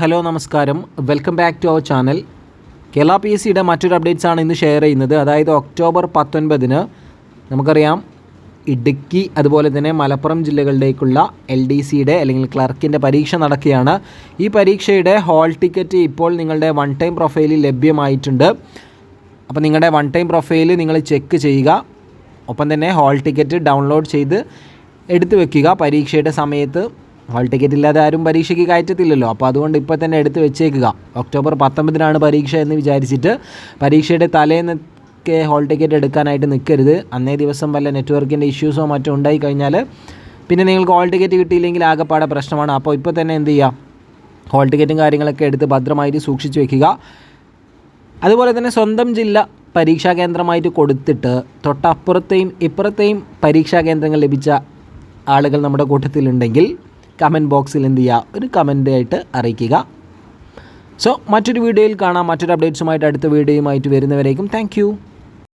Hello നമസ്കാരം. Welcome back to our channel. Kerala P S സിയുടെ മറ്റൊരു അപ്ഡേറ്റ്സ് ആണ് ഇന്ന് ഷെയർ ചെയ്യുന്നത്. അതായത് ഒക്ടോബർ പത്തൊൻപതിന് നമുക്കറിയാം ഇടുക്കി അതുപോലെ തന്നെ മലപ്പുറം ജില്ലകളിലേക്കുള്ള എൽ ഡി സിയുടെ അല്ലെങ്കിൽ ക്ലർക്കിന്റെ പരീക്ഷ നടക്കുകയാണ്. ഈ പരീക്ഷയുടെ ഹോൾ ടിക്കറ്റ് ഇപ്പോൾ നിങ്ങളുടെ വൺ ടൈം പ്രൊഫൈലിൽ ലഭ്യമായിട്ടുണ്ട്. അപ്പോൾ നിങ്ങളുടെ വൺ ടൈം പ്രൊഫൈൽ നിങ്ങൾ ചെക്ക് ചെയ്യുക. ഒപ്പം തന്നെ ഹോൾ ടിക്കറ്റ് ഡൗൺലോഡ് ചെയ്ത് എടുത്തു വെക്കുക പരീക്ഷയുടെ സമയത്ത്. ഹാൾ ടിക്കറ്റ് ഇല്ലാതെ ആരും പരീക്ഷയ്ക്ക് കയറ്റത്തില്ലല്ലോ. അപ്പോൾ അതുകൊണ്ട് ഇപ്പോൾ തന്നെ എടുത്ത് വെച്ചേക്കുക. ഒക്ടോബർ പത്തൊമ്പതിനാണ് പരീക്ഷ എന്ന് വിചാരിച്ചിട്ട് പരീക്ഷയുടെ തലേന്നൊക്കെ ഹോൾ ടിക്കറ്റ് എടുക്കാനായിട്ട് നിൽക്കരുത് അന്നേ ദിവസം വല്ല നെറ്റ്വർക്കിന്റെ ഇഷ്യൂസോ മറ്റോ ഉണ്ടായി കഴിഞ്ഞാൽ പിന്നെ നിങ്ങൾക്ക് ഹോൾ ടിക്കറ്റ് കിട്ടിയില്ലെങ്കിൽ ആകെപ്പാടെ പ്രശ്നമാണ്. അപ്പോൾ ഇപ്പോൾ തന്നെ എന്ത് ചെയ്യുക ഹോൾ ടിക്കറ്റും കാര്യങ്ങളൊക്കെ എടുത്ത് ഭദ്രമായിട്ട് സൂക്ഷിച്ച് വെക്കുക. അതുപോലെ തന്നെ സ്വന്തം ജില്ല പരീക്ഷാ കേന്ദ്രമായിട്ട് കൊടുത്തിട്ട് തൊട്ടപ്പുറത്തെയും ഇപ്പുറത്തെയും പരീക്ഷാ കേന്ദ്രങ്ങൾ ലഭിച്ച ആളുകൾ നമ്മുടെ കൂട്ടത്തിലുണ്ടെങ്കിൽ കമന്റ് ബോക്സിൽ എന്ത് ചെയ്യുക ഒരു കമന്റ് ആയിട്ട് അറിയിക്കുക. സോ മറ്റൊരു വീഡിയോയിൽ കാണാം. മറ്റൊരു അപ്ഡേറ്റ്സുമായിട്ട് അടുത്ത വീഡിയോയുമായിട്ട് വരുന്നവരേക്കും താങ്ക്